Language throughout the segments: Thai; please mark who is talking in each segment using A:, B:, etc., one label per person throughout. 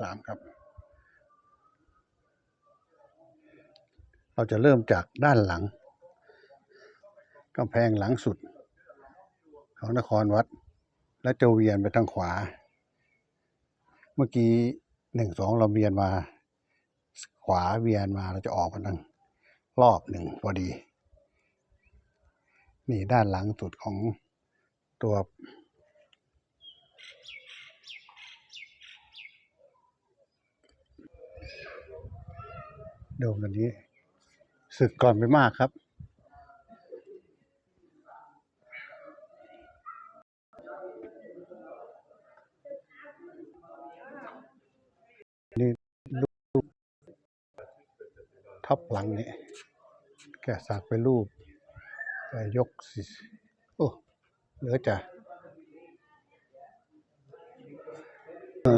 A: สามครับ เราจะเริ่มจากด้านหลังกำแพงหลังสุด ของนครวัด และจะเวียนไปทางขวา เมื่อกี้หนึ่งสองเราเวียนมา ขวาเวียนมาเราจะออกมาทางรอบหนึ่งพอดี นี่ด้านหลังสุดของตัว โดมตัวนี้สึกก่อนไปมากครับ นี่รูปทับหลังนี่แกะสลักเป็นรูปยกสิโอ้เหลือจะ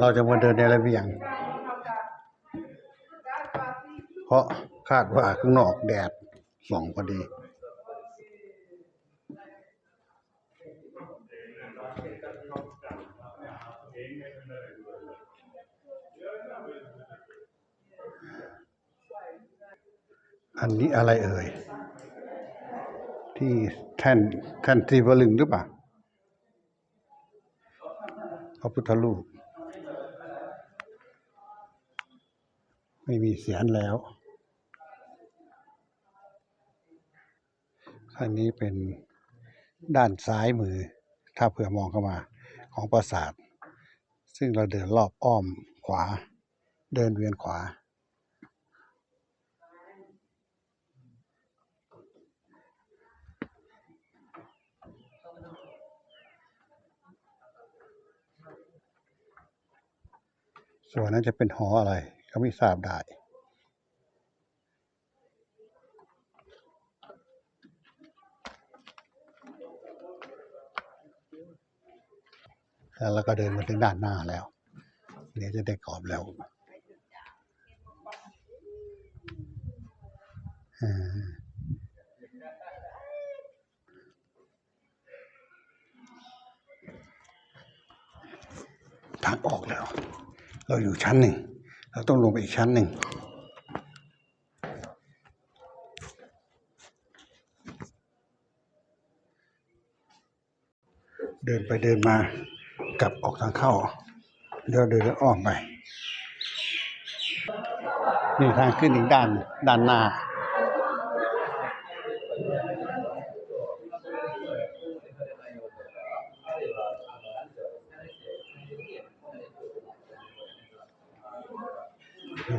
A: เราจะมาเดินในระเบียง เพราะคาดว่าข้างนอกแดดส่องพอดีอันนี้อะไรเอ่ย ที่แท่นแท่นทีวลึงหรือเปล่าพระพุทธรูป ไม่มีเสียนแล้ว อันนี้เป็นด้านซ้ายมือ ถ้าเผื่อมองเข้ามาของปราสาท ซึ่งเราเดินรอบอ้อมขวา เดินเวียนขวา ส่วนนั้นจะเป็นหออะไร ก็ไม่ทราบได้ แล้วเราก็เดินมาถึงด้านหน้าแล้ว เดี๋ยวจะได้กรอบแล้วทางออกแล้ว เราอยู่ชั้นหนึ่ง เราต้องลงไปอีกชั้นหนึ่งเดินไปเดินมา กลับออกทางเข้าเดี๋ยวเดินอ้อมไปนี่ทางขึ้นอีกด้านด้านหน้า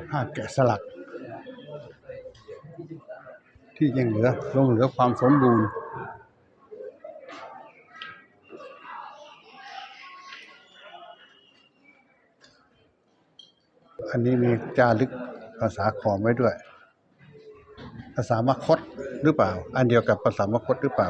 A: ภาพแกะสลัก ที่ยังเหลือลงเหลือความสมบูรณ์ อันนี้มีจารึกภาษาขอมไว้ด้วย ภาษามคตหรือเปล่า อันเดียวกับภาษามคตหรือเปล่า